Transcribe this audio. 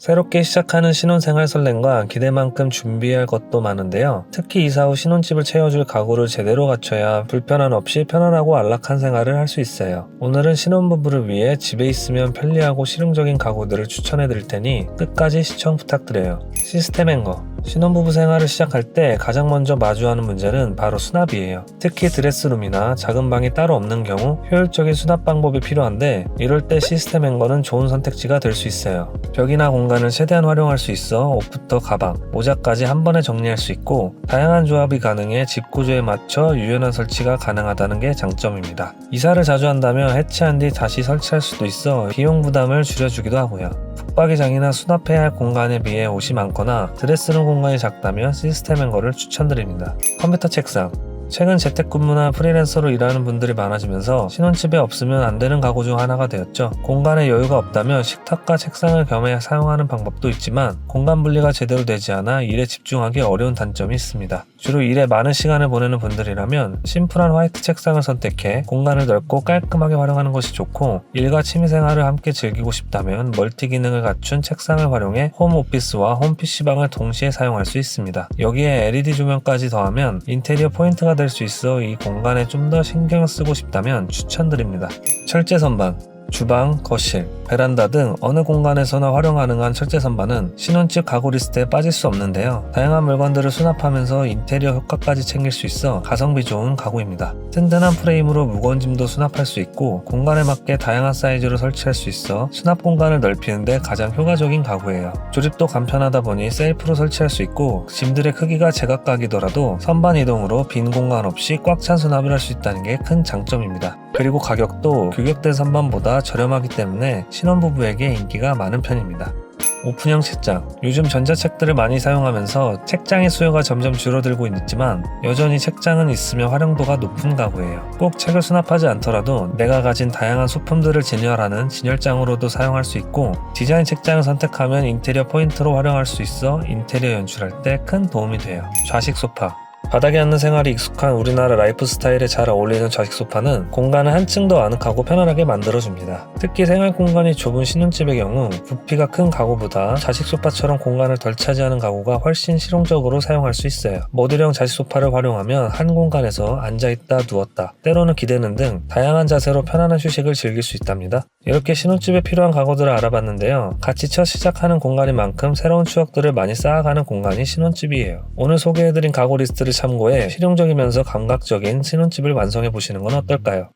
새롭게 시작하는 신혼생활 설렘과 기대만큼 준비할 것도 많은데요. 특히 이사 후 신혼집을 채워줄 가구를 제대로 갖춰야 불편함 없이 편안하고 안락한 생활을 할 수 있어요. 오늘은 신혼부부를 위해 집에 있으면 편리하고 실용적인 가구들을 추천해 드릴 테니 끝까지 시청 부탁드려요. 시스템 행거 신혼부부 생활을 시작할 때 가장 먼저 마주하는 문제는 바로 수납이에요. 특히 드레스룸이나 작은 방이 따로 없는 경우 효율적인 수납 방법이 필요한데 이럴 때 시스템 행거는 좋은 선택지가 될 수 있어요. 벽이나 공간을 최대한 활용할 수 있어 옷부터 가방, 모자까지 한 번에 정리할 수 있고 다양한 조합이 가능해 집 구조에 맞춰 유연한 설치가 가능하다는 게 장점입니다. 이사를 자주 한다면 해체한 뒤 다시 설치할 수도 있어 비용 부담을 줄여주기도 하고요. 붙박이장이나 수납해야 할 공간에 비해 옷이 많거나 드레스룸 공간이 작다면 시스템 행거를 추천드립니다. 컴퓨터 책상 최근 재택근무나 프리랜서로 일하는 분들이 많아지면서 신혼집에 없으면 안 되는 가구 중 하나가 되었죠. 공간에 여유가 없다면 식탁과 책상을 겸해 사용하는 방법도 있지만 공간 분리가 제대로 되지 않아 일에 집중하기 어려운 단점이 있습니다. 주로 일에 많은 시간을 보내는 분들이라면 심플한 화이트 책상을 선택해 공간을 넓고 깔끔하게 활용하는 것이 좋고 일과 취미생활을 함께 즐기고 싶다면 멀티 기능을 갖춘 책상을 활용해 홈 오피스와 홈 PC방을 동시에 사용할 수 있습니다. 여기에 LED 조명까지 더하면 인테리어 포인트가 될 수 있어 이 공간에 좀 더 신경 쓰고 싶다면 추천드립니다. 철제 선반 주방, 거실, 베란다 등 어느 공간에서나 활용 가능한 철제 선반은 신혼집 가구 리스트에 빠질 수 없는데요. 다양한 물건들을 수납하면서 인테리어 효과까지 챙길 수 있어 가성비 좋은 가구입니다. 튼튼한 프레임으로 무거운 짐도 수납할 수 있고 공간에 맞게 다양한 사이즈로 설치할 수 있어 수납 공간을 넓히는데 가장 효과적인 가구예요. 조립도 간편하다 보니 셀프로 설치할 수 있고 짐들의 크기가 제각각이더라도 선반 이동으로 빈 공간 없이 꽉 찬 수납을 할 수 있다는 게 큰 장점입니다. 그리고 가격도 규격된 선반보다 저렴하기 때문에 신혼부부에게 인기가 많은 편입니다. 오픈형 책장. 요즘 전자책들을 많이 사용하면서 책장의 수요가 점점 줄어들고 있지만 여전히 책장은 있으면 활용도가 높은 가구예요. 꼭 책을 수납하지 않더라도 내가 가진 다양한 소품들을 진열하는 진열장으로도 사용할 수 있고 디자인 책장을 선택하면 인테리어 포인트로 활용할 수 있어 인테리어 연출할 때 큰 도움이 돼요. 좌식 소파. 바닥에 앉는 생활이 익숙한 우리나라 라이프 스타일에 잘 어울리는 좌식 소파는 공간을 한층 더 아늑하고 편안하게 만들어줍니다. 특히 생활 공간이 좁은 신혼집의 경우 부피가 큰 가구보다 좌식 소파처럼 공간을 덜 차지하는 가구가 훨씬 실용적으로 사용할 수 있어요. 모듈형 좌식 소파를 활용하면 한 공간에서 앉아있다 누웠다 때로는 기대는 등 다양한 자세로 편안한 휴식을 즐길 수 있답니다. 이렇게 신혼집에 필요한 가구들을 알아봤는데요. 같이 첫 시작하는 공간인 만큼 새로운 추억들을 많이 쌓아가는 공간이 신혼집이에요. 오늘 소개해드린 가구 리스트를 참고해 실용적이면서 감각적인 신혼집을 완성해 보시는 건 어떨까요?